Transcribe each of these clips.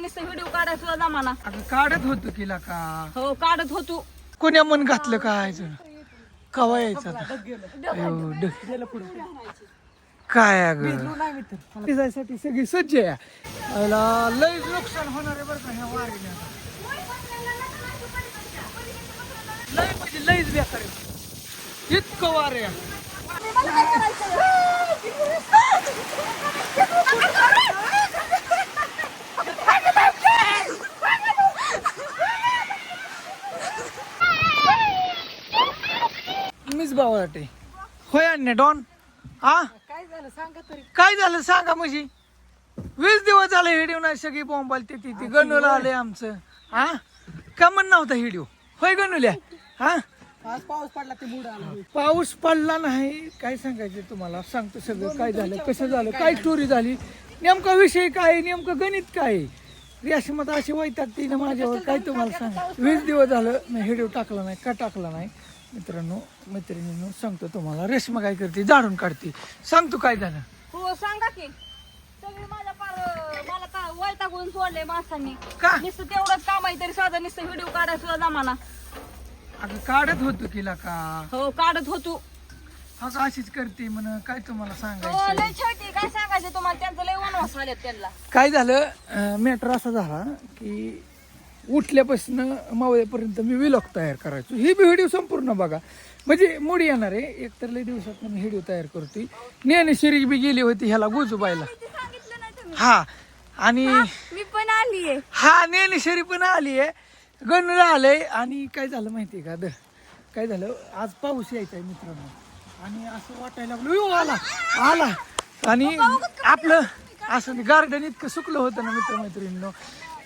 नुसतं व्हिडिओ काढायचा सुद्धा जमाना अगं काढत होतो किला का? हो काढत होतो. कोण्या मन घातलं काय जण कवा यायचं काय अगं? भिजायसाठी सगळी सज्ज आहे. याला लय नुकसान होणार आहे बरं का ह्या वारीने लय म्हणजे लयच बेकार आहे. इतकं वार आहे. मीच बावळाटे होय अन्य डॉन. हा काय झालं? सांगा तरी. काय झालं? सांगा म्हणजे वीस दिवस झाले हिडिओ नाही सगळी बोंबाल ते ती गणूला आले आमचं. हा का म्हण नव्हता हिडिओ होय गणूल्या? हा आज पाऊस पडला ते बुड आला. पाऊस पडला नाही. काय सांगायचं तुम्हाला? सांगतो सगळं. काय झालं? कसं झालं? काय स्टोरी झाली? नेमका विषय काय? आहे, नेमकं गणित काय? आहे? रेशमत अशी वैताग तिने माझ्यावर. काय तुम्हाला सांगा? वीस दिवस झालं मी हिडिओ टाकला नाही का टाकला नाही? मित्रांनो मैत्रिणींनो सांगतो तुम्हाला रेशमा काय करते जाडून काढते. सांगतो काय झालं हो सांगा की. सगळे माझ्या पार मला का वैतागून सोडले माणसांनी. का? नुसतं तेवढंच काम आहे तरी साधं नुसतं व्हिडिओ काढायचा सुद्धा जमाना अगं काढत होतो किला का? हो काढत होतो. अगं अशीच करते म्हण काय तुम्हाला हो सांगायचं लय छोटी काय सांगायचं तुम्हाला? त्यांचं लय वनवास आलेत त्यांना. काय झालं मॅटर असा झाला की उठल्यापासून मावळेपर्यंत मी विलॉग तयार करायचो. ही बी व्हिडिओ संपूर्ण बघा. म्हणजे मुडी येणार आहे. एक तर लय दिवसात मी व्हिडिओ तयार करतोय. ज्ञानेश्वरी बी गेली होती ह्याला गोजूबाईला. हा आणि मी पण आलीये हा ज्ञानेश्वरी पण आली आहे. गणला आलंय. आणि काय झालं माहितीये का? द काय झालं? आज पाऊस यायचा आहे मित्रांनो. आणि असं वाटायला लागलं "अयो, आला आला. आणि आपलं असं गार्डन इतकं सुकलं होतं ना मित्रमैत्रिणींनो.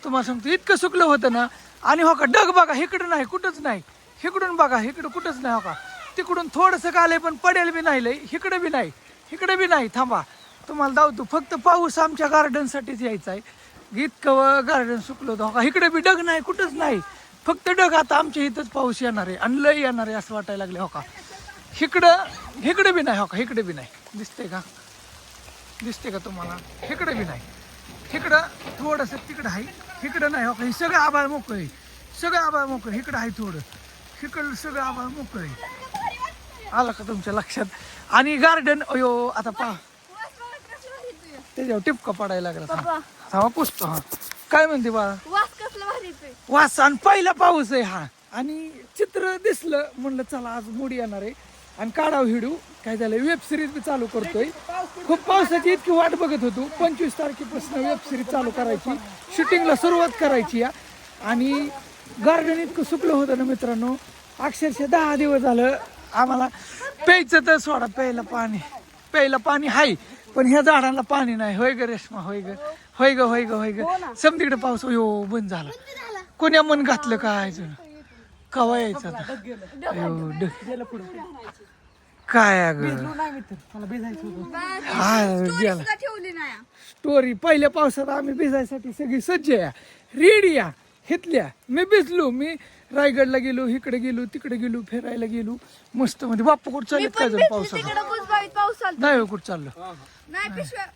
तुम्हाला सांगतो इतकं सुकलं होतं ना. आणि हो का डग बघा इकडं नाही कुठंच नाही. इकडून बघा इकडं कुठंच नाही हो का. तिकडून थोडंसं कालय पण पडेल बी नाही लय इकडं बी नाही इकडं बी नाही थांबा. तुम्हाला धावतो फक्त पाऊस आमच्या गार्डनसाठीच यायचा आहे. इतकं गार्डन सुकलं होतं हो का. इकडे बी डग नाही कुठंच नाही. फक्त डग आता आमच्या इथंच पाऊस येणार आहे आणि लय येणार आहे असं वाटायला लागले हो का. इकडं इकडे बी नाही हो का. इकडे बी नाही. दिसते का? दिसते का तुम्हाला? इकडे बी नाही. इकडं थोडंसं तिकडं आहे इकडं नाही हो का हे सगळं आबाळ मोकळं आहे. सगळं आबाळ मोकळं. इकडं आहे थोडं. इकडं सगळं आबाळ मोकळं आहे. आलं का तुमच्या लक्षात? आणि गार्डन अयो आता पहा. त्याच्यावर टिपका पडायला लागला. हा पुसतो हा. काय म्हणते बाळा? येतोय. वास. आणि पहिला पाऊस आहे हा. आणि चित्र दिसलं. म्हणलं चला आज मुडी येणार आहे. आणि काढाव हिडू. काय झालं? वेब सिरीज बी चालू करतोय. खूप पावसाची इतकी वाट बघत होतो. पंचवीस तारखेपासून वेब सिरीज चालू करायची. शूटिंगला सुरुवात करायची या. आणि गार्डन इतकं सुकलं होतं ना मित्रांनो. अक्षरशः दहा दिवस झालं आम्हाला प्यायचं तर सोडा प्यायला पाणी. प्यायला पाणी आहे पण ह्या झाडांना पाणी नाही. होय ग रेश्मा होय ग. होय ग होय ग होय ग. समतीकडे पाऊस हो बंद झाला. कोण्या मन घातलं काय जण कवा यायचं आता? अयो, ड- काय अगं? नाही मित्र मला भिजायचं होतं. हा गेला. ठेवली नाही. स्टोरी पहिल्या पावसात आम्ही भिजायसाठी सगळी सज्ज आहे. रेडी या हितल्या. मी भिजलो. मी रायगडला गेलो इकडे गेलो तिकडे गेलो फिरायला गेलो. मस्त म्हणजे बाप्पा कुठं चालत काय जण पावसात? बुजबावीत पाऊस आला नाही हो, कुठं चाललं? नाही पिशव्या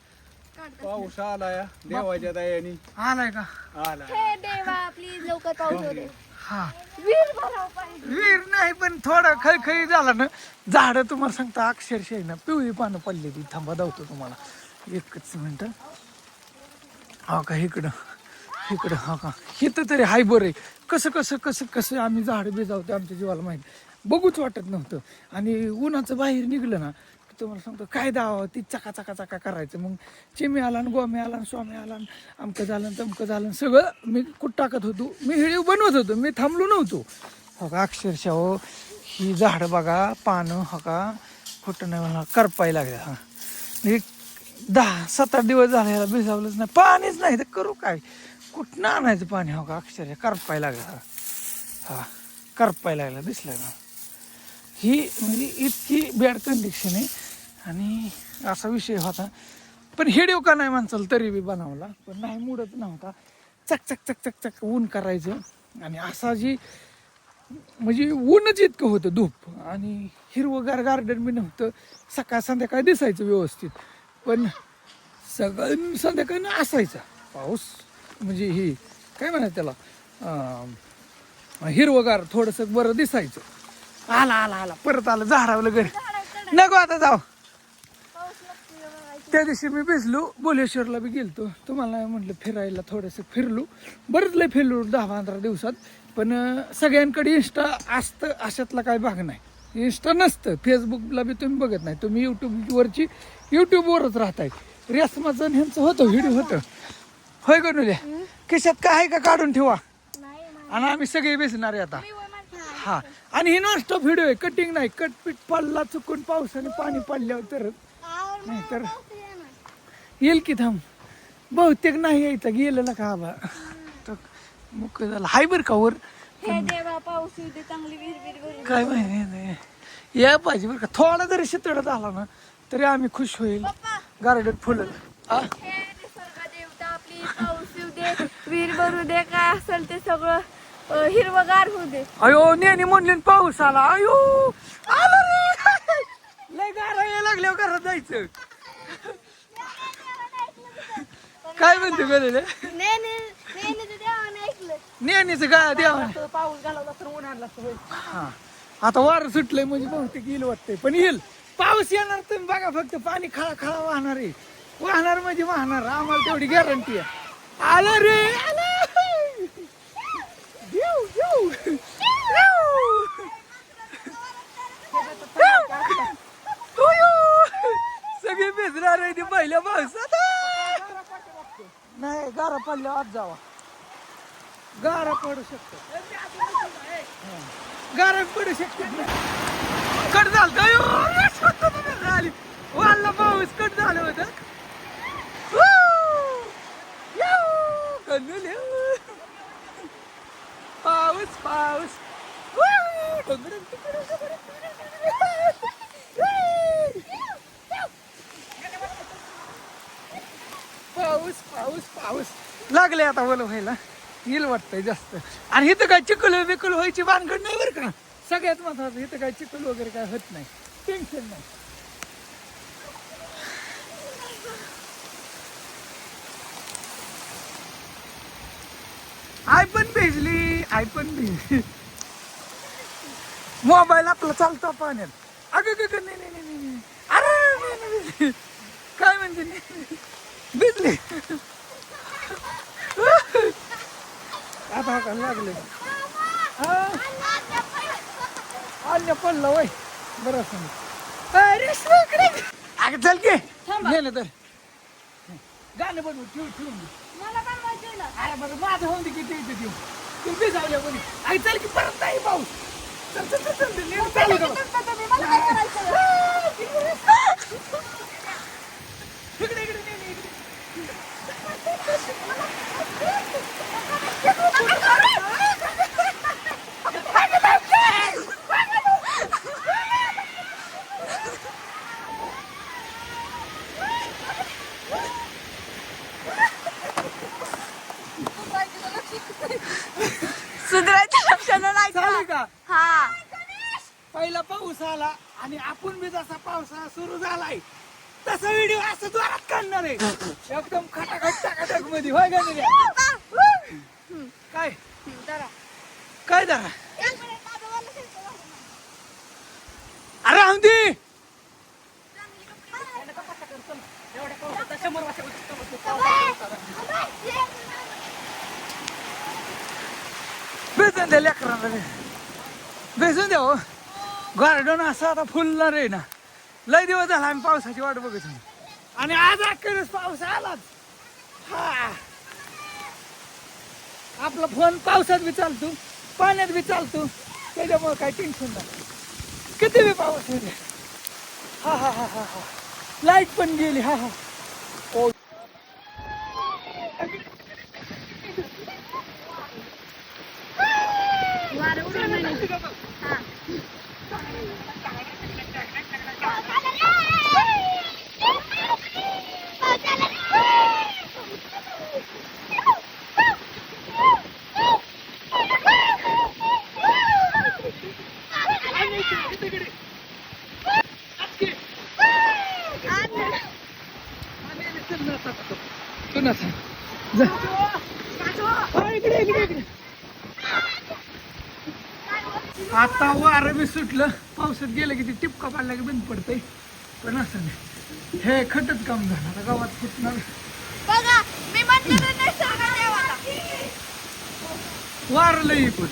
पाऊस आलाय. देवाच्या दयानी. आलाय का? आला हे देवा प्लीज लवकर पाऊस हा. वीर भराव पाहिजे. वीर नाही पण थोडं खळखळी झाला ना झाडं तुम्हाला सांगता अक्षरशः आहे ना पिवळी पानं पडली ती. थांबा धावतो तुम्हाला. एकच मिनिट. हा का इकडं. इकडं हा का. इथं तरी हाय बरं आहे. कसं कसं कसं कसं आम्ही झाडं बिजावतो आमच्या जीवाला माहीत. बघूच वाटत नव्हतं. आणि उन्हाचं बाहेर निघलं ना तुम्हाला सांगतो काय दावा ती चका चका चका करायचं. मग चिमी आला आणि गोमे आला आणि स्वामी आला आणि अमकं झालं तमकं झालं सगळं मी कुठ टाकत होतो. मी व्हिडिओ बनवत होतो मी थांबलो नव्हतो. हो का अक्षरशः हो ही झाडं बघा पानं हो का कुठं नाही मला करपाय लागल्या. हा. एक दहा सात आठ दिवस झाले ह्याला भिजावलंच नाही पाणीच नाही तर करू काय? कुठं आणायचं पाणी? हो का अक्षरशः करपायला लागलं हा. हा करपाय लागलं दिसलं ना. ही म्हणजे इतकी बॅड कंडिशन आहे. आणि असा विषय होता. पण हेडिओ का नाही माणसाला तरी बी बनवला. पण नाही मुडत नव्हता. चक चक चक चक चक ऊन करायचं. आणि असा जी म्हणजे ऊनच इतकं होतं धूप. आणि हिरवगार गार्डन बी नव्हतं. सकाळ संध्याकाळ दिसायचं व्यवस्थित. पण सगळं संध्याकाळ असायचा. पाऊस म्हणजे ही काय म्हणायचं त्याला? हिरवगार थोडंसं बरं दिसायचं. आला आला आला. परत आलं झाडावलं घरी. नको आता जाऊ. त्या दिवशी मी भिजलो बोलेश्वरला बी गेलतो. तुम्हाला म्हटलं फिरायला थोडंसं फिरलो. बरंच लय फिरलो दहा पंधरा दिवसात. पण सगळ्यांकडे इन्स्टा असतं अशातला काय भाग नाही. इन्स्टा नसतं. फेसबुकला बी तुम्ही बघत नाही. तुम्ही यूट्यूबवरची यूट्यूबवरच राहताय. रेसमाचं ह्यांचं होतं व्हिडिओ होतं. होय का नुल्या खिशात काय आहे का काढून ठेवा? आणि आम्ही सगळे बेसणार आहे आता. हा. आणि ही नॉनस्टॉप व्हिडिओ आहे. कटिंग नाही. कटपीट पडला चुकून पावसाने पाणी पडल्यावर तरच आवर नाही तर. येईल की थांब. बहुतेक नाही यायचं गेलेला का आबा? तर मुक झाला. हाय बरं का वर? हे देवा पाऊस येऊ दे चांगली विहीर विहीर भरून. काय माहिती नाही या पाहिजे बरं का. थोडा जरी शितळ झाला ना तरी आम्ही खुश होईल. पप्पा. गार्डन फुलं आ? हे निसर्ग देवता आपली पाऊस येऊ दे विहीर भरू दे काय असेल ते सगळं अं, हिरवगार होऊ दे. अयो नेहमी म्हणले न पाऊस आला. अयो आला रे. लय गारा यायला लागल्यावर घरात जायचं. काय म्हणते गेलेले नेहमीच काय देवा. पाऊस घालवला तर ऊन आणला तर होईल हा. आता वार सुटलंय म्हणजे बहुतेक येईल वाटतंय. पण येईल. पाऊस येणार तुम्ही बघा फक्त पाणी खळा खळा वाहणार आहे. वाहणार म्हणजे वाहणार आम्हाला तेवढी गॅरंटी आहे. आलं रे आलं. येऊ. उयो. सगळे बेसणार आहे ते पहिल्या पावसात नाही गारा पडल्या आत जावा. गारा पडू शकतो. गारा पडू शकतो. कट झालं वाला पाऊस कट झालं होतं वू! याऊ! कन्नुले. पाऊस पाऊस वू! डोंगरं, तिकडं, डोंगरं, तिकडं. पाऊस पाऊस पाऊस लागले आता बोल व्हायला येईल वाटतंय जास्त. आणि इथं काय चिखल बिकल व्हायची भानगड नाही बरं का? सगळ्यात महत्वाचं इथं काय चिखल वगैरे काय होत नाही. टेन्शन नाही. आय पण भिजली आय पण भिजली. मोबाईल आपला चालतो पाण्यात. अगं ग नाही नाही नाही, अरे काय म्हणजे नाही, भिजली. आता हा का लागले अन्य पडलं वय बरं अरे अगं चल की ना तर गाणं बनवू ठेवू ठेवून दे. मला काय माहिती ना अरे बरं माझं होऊन दे किती येते देऊ तू बी जाऊया कोणी आई चल की परत नाही पाऊस चल चल चल चल चालू कर. मला काय करायचं इकडे इकडे नाही, नाही, इकडे सुधरायच्या लक्षणं नाही चालू का हा पहिला पाऊस आला आणि आपण बी जसा पावसाळा सुरू झालाय तसा व्हिडिओ असं जोरात काढणार आहे एकदम खटाखट टाकाटकमध्ये होय का नाही काय काय जरा अरे आमदी बेसून द्या लेकरांना बेसून द्या हो. गार्डन असं आता फुलणार आहे ना. लय दिवस झाला आम्ही पावसाची वाट बघत आणि आज अखेरच पाऊस आलाच. हा. आपला फोन पावसात बी चालतो. पाण्यात बी चालतो. त्याच्यामुळे काही टेन्शन नाही. किती बी पाऊस येते हा हा हा हा हा. लाइट पण गेली हा हा. ओ इकडे इकडे इकडे. आता वारं बी सुटलं. पावसात गेलं की ते टिपका पाडला की बंद पडतंय. पण असं नाही. हे खटच काम झालं. आता गावात फुटणार. वारं लई पण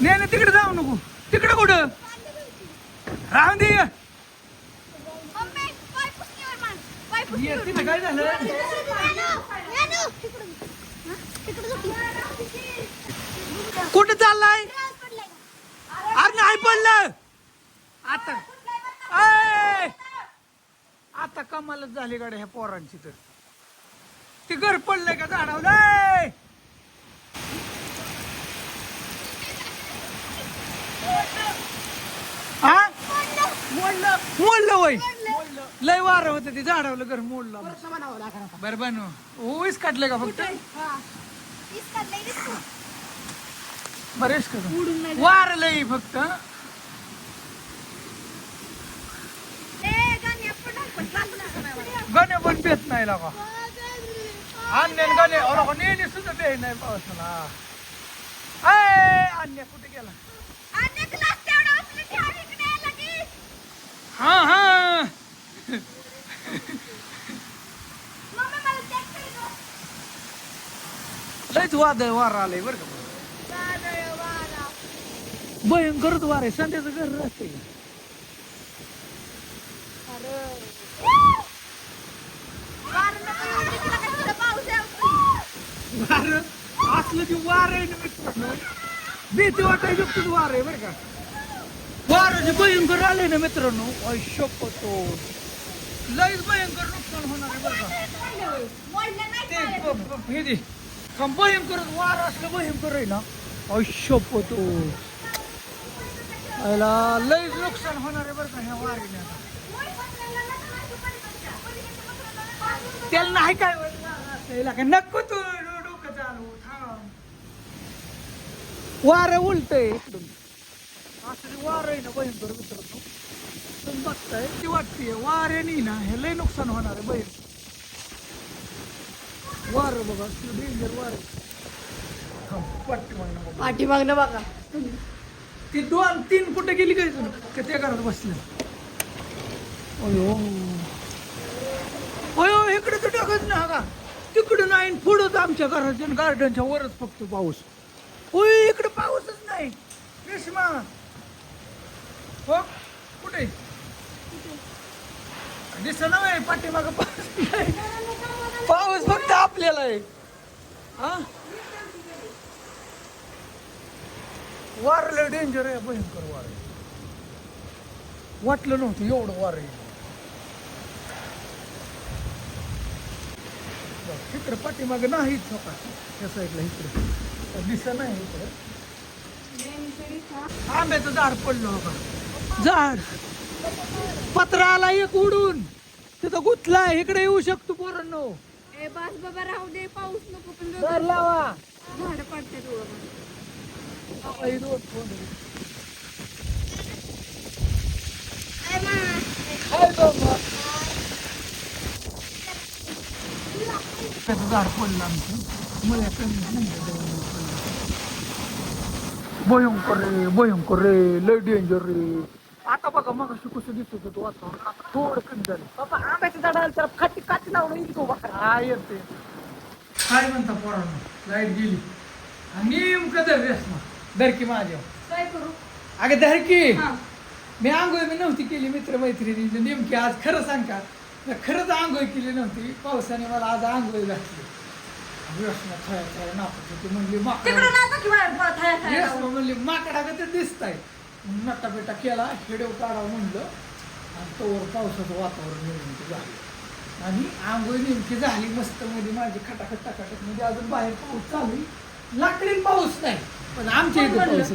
नाही नाही तिकडे जाऊ नको. तिकडे कुठं? राहून दे. तिथं काय झालं? कुठं चाललाय? अरे नाही पडलं. आता! आता कमालच झाली गाड्या ह्या पोरांची तर. ते घर पडलंय का झाडावलंय हा? मोडलं. मोडलं वय. लय वारं होतं ते झाडावलं घर मोडलं. बरं बनव. ऊस काढले का फक्त? बरेच का वार लय फक्त. गणे पण पेत नाही लागा अन्य गणे नेहमी सुद्धा पे नाही पावसाला अय अन्य कुठे गेला? हा हा. लयच वादळ वार आलंय बरं का. भयंकरच वार आहे संध्याचं घर रस्ते वार? असलं की वार आहे ना मित्रांनो भीती वाटायची फक्त वार आहे बरं का. वाराचे भयंकर आले ना मित्रांनो शपतो लयच भयंकर नुकसान होणार आहे बरं का. ते हे दे. का भयंकर वार असलं भयंकर आहे ना? शपतो याला लयच नुकसान होणार आहे बरं का ह्या वारीने आता. त्याला नाही काय त्याला काय नको तू डोकं चालू थांब. वारं उलटय. आहे इकडून असं ते वार आहे ना भयंकर मित्रांनो तुम्ही बघताय ती वाटते वाऱ्याने ना हे लय नुकसान होणार आहे भयंकर. वार बघा डेंजर वार. पाठी थांब, बघा. ती दोन तीन फुट गेली काय तुला का त्या घरात बसले. अयो. अयो इकडे तर टाकत ना का? तिकडे नाही पुढंच आमच्या घराच्या गार्डनच्या वरच फक्त पाऊस. होय इकडे पाऊसच नाही. रेशमा. हो? कुठे? दिसत नाही पाठीमाग पाऊस नाही. पाऊस फक्त आपल्याला आहे. हा? वारलं डेंजर आहे भयंकर वार वाटलं नव्हतं एवढं वार आहे. बघ, इकडं पाठीमागं नाहीच त्या साईडला इकडे. दिसत नाही इकडे. आंब्याचं झाड पडलं होता झाड. पत्रा आला एक उडून. तिथं गुतलाय इकडे येऊ शकतो पोरांनो. ए बस बाबा राहू दे पाऊस नको पण लावा. झाड पडते. त्याचं झाड पडलं आमचं. मला. भयंकर रे भयंकर रे लय डेंजर रे. आता बघा मग कसं दिसत होतं वातावरण. आता थोडं कमी झालं. बाबा आंब्याच्या झाडाला त्याला खाटी काठी लावून इतकं करा हा येते काय म्हणता पोरांनो? लाइट गेली. आणि नेमकं धर रेसमा धरकी माझ्या काय करू? अगं धरकी. हा. मी आंघोळ मी नव्हती केली मित्र मैत्रिणी नेमकी आज खरं सांग का? मी खरंच आंघोळ केली नव्हती. पावसाने मला आज आंघोळ घातली. रेसमा थया थया नापत होती म्हणली माकडा. तिकडं नाही की बाहेर पळत आहे, आहे, आहे. रेसमा म्हणली माकडा का ते दिसताय नट्टा बेटा केला हेडव काढावं म्हणलं. आणि तोवर पावसाचं वातावरण निर्मिती झालं. आणि आंघोळ नेमकी झाली मस्त मध्ये माझी खटाखट टाकाटक म्हणजे अजून बाहेर पाऊस चालू. लाकडी पाऊस नाही पण आमच्या इथं पाऊस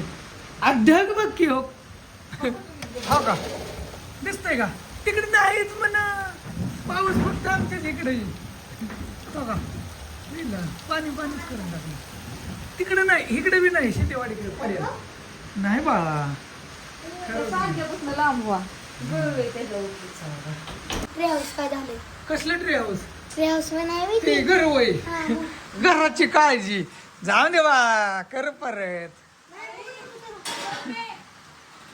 ढग बघ की हो. हो का? दिसतंय का? तिकडे नाहीच म्हणा. पाऊस फक्त आमच्याच इकडे येईल. हो का. पाणी पाणीच करून टाकलं तिकडे नाही इकडे बी नाही शेतीवाडीकडे पर्याय नाही बाळा. सांग्यापासून लांब व्हा. गळवे त्याच्यावर ट्री हाऊस काय झाले कसलं ट्री हाऊस ट्री हाऊस नाही ते घर वय घराची काळजी. जाऊन दे बा कर परत.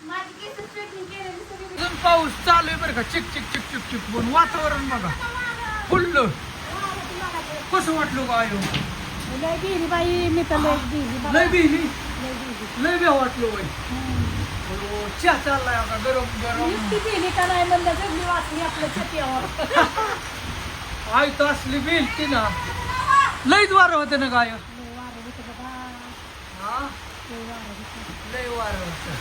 माझी केस स्ट्रेटनिंग केलेली सगळी अजून पाऊस चालू आहे बरं का. चिक चिक चिक चिक चिक. पण वातावरण बघा. फुललं. कसं वाटलं का आयो? लय गेली बाई मी तर लय गेली. लय बिली लय गेली. लय बे वाटलं बाई चहा चाललाय आता गरम गरम नुसती गेली का नाही म्हणलं जगली वाचली आपल्या छत्यावर आई तर असली ती ना लयच वारं होतं ना गाय लय वारं होतं बाबा. हा लय वारं होतं. लय वारं होतं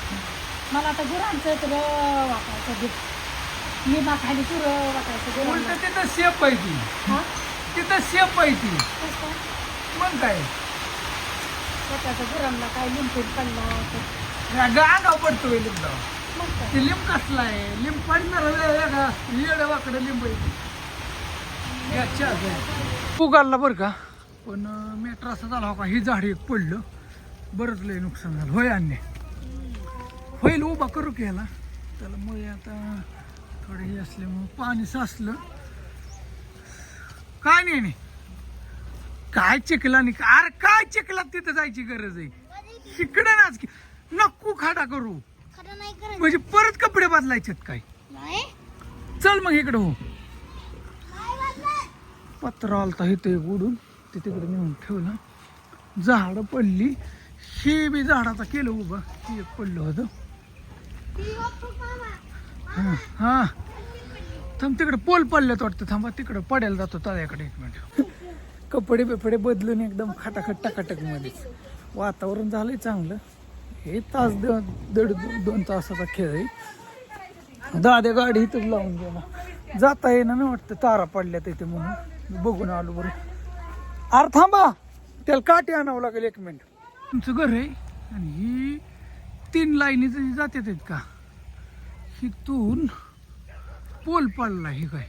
मला आता गुरांचं तुला वाटायचं दूध लिंबा खाली तुरं वाटायचं उलट गुरांना. तिथं शेप आहे ती हा? तिथं शेप आहे ती कसं? मग काय स्वतःच्या गुरांना काय लिंबून पडला तर गागाव पडतोय लिंब. मग ते लिंब कसला आहे? लिंब पडणार वेगळा येड्या वाकडं लिंब उगाडला बरं का? पण मेट्रो असं झाला हो का ही झाड एक पडलं. बरंच लय नुकसान झालं. होय अन्य? होईल उभा करू की ह्याला. त्याला मुळे आता थोडं हे असल्यामुळं पाणी साचलं. काय नाही नाही. काय चिखला नाही अरे काय चिखलात तिथं जायची गरज आहे? इकडे नाच की. नको खाडा करू. खरं नाही करत. म्हणजे परत कपडे बदलायचेत काय? नाही. चल मग इकडे हो. काय? पत्र आलता इथे उडून ते तिकडे नेऊन ठेवलं. झाड पडली. हे बी झाडाचा केलं उभं. हे एक पडलं होतं. ती मामा. हा हा. थांब तिकडे पोल पडल्यात वाटतं. थांबा तिकडे पडायला जातो तळ्याकडे एक मिनिट. कपडे बिपडे बदलून एकदम खटाखट टाकाटकमध्ये. वातावरण झालंय चांगलं. हे तास दो- दीड दोन तासाचा खेळ आहे. दादे गाडी इथंच लावून गेला. जाता येईना ना वाटतं तारा पडल्यात तिथे म्हणून. बघून आलो बरं. अरे थांबा त्याला काठी आणावं लागेल एक मिनिट. तुमचं घर आहे? आणि ही तीन लाईनीचं जातात आहेत का? हिथून पोल पडला हे काय?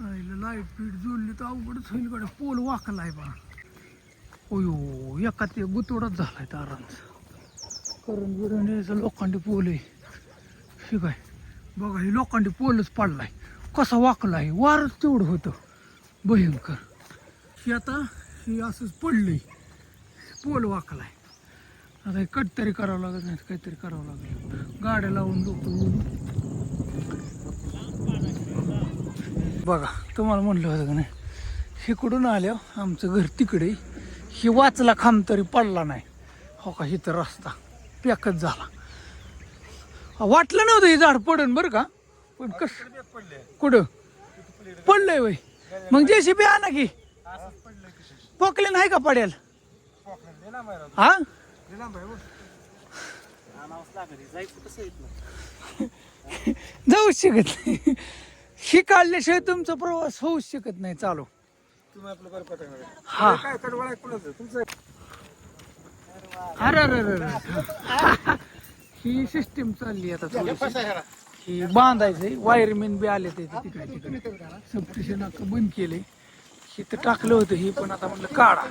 लाइट पीठ जोडली तर अवघडच होईल कडे पोल आहे बा. ओयो एका ते गुतोडच झालाय तारांचा करून बिरून यायचं लोखंडी पोल आहे. ठीक आहे बघा हे लोखंडी पोलच पडलाय. कसा वाकलाय वारच तेवढं होतं. भयंकर. हे आता हे असंच पडलंय. पोल वाकलाय. आता हे कट तरी करावं लागत नाही काहीतरी करावं लागेल. गाड्या लावून लोक बघा तुम्हाला म्हणलं होतं का नाही? इकडून आल्या आमचं घर तिकडे. ही वाचला खांब तरी पडला नाही. हो का ही तर रस्ता. पॅकच झाला. वाटलं नव्हतं हे झाड पडन बरं का. पण कस कुठं? पडलंय वय. मग जे बी आणा की. पोकले नाही का पडेल? हा? जाऊ शकत नाही. ही काढल्याशिवाय तुमचा प्रवास होऊच शकत नाही. चालू. हा. अरे अरे अरे अरे. ही सिस्टीम चालली आता थोडीशी. ही बांधायचंय. वायरमॅन बी आले ते तिकडे तिकडे. सबस्टेशन अख्खं बंद केले. तर टाकलं होतं ही पण आता म्हणलं काढा.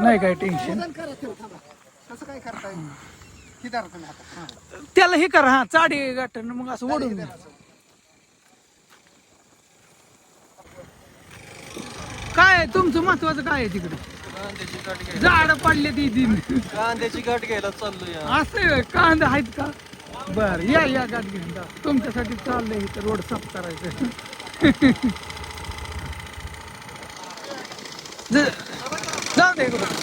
नाही काय टेन्शन त्याला हे करा हा चाडी गाठण मग असं ओढून द्या. काय आहे? तुमचं महत्वाचं काय आहे तिकडे? झाड पडले ती दिन. कांद्याची गाठ घ्यायला चाललोय असं आहे, कांदा आहेत का? बर या या गाठ घेऊन जा. तुमच्यासाठी चाललंय इथं रोड साफ करायचं. ज- जाऊ दे इकडं.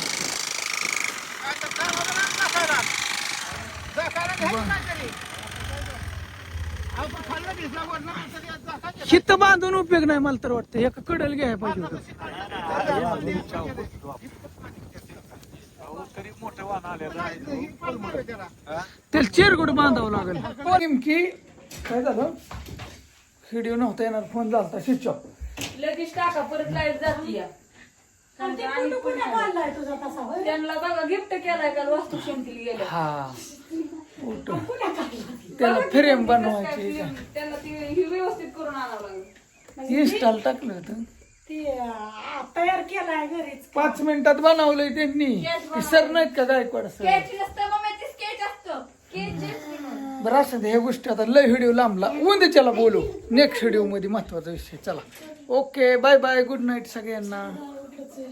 हित बांधून उपयोग नाही मला तर वाटतं. एका कडल घ्यायला पाहिजे होतं. त्याला चिरगुड बांधावं लागेल. नेमकी काय झालं? व्हिडिओ नव्हता येणार फोन झाला स्विच ऑफ लगेच टाका परत लाइट जाती या. बांधलाय तुझा तसा होय? त्यांना बघा गिफ्ट केलाय काल वास्तू शांतीला गेल्या. हा. त्याला फ्रेम बनवायची त्यांना ती ही व्यवस्थित करून आणावं लागेल. इन्स्टॉल टाकलं होतं. तयार केलाय घरीच. पाच मिनिटात बनवलंय त्यांनी. सर नाहीत का गायकवाड सर? बरं असं ह्या गोष्टी आता लय व्हिडिओ लांबला. उद्याच्याला बोलू. नेक्स्ट व्हिडिओमध्ये महत्त्वाचा विषय. चला. Okay bye bye good night सगळ्यांना.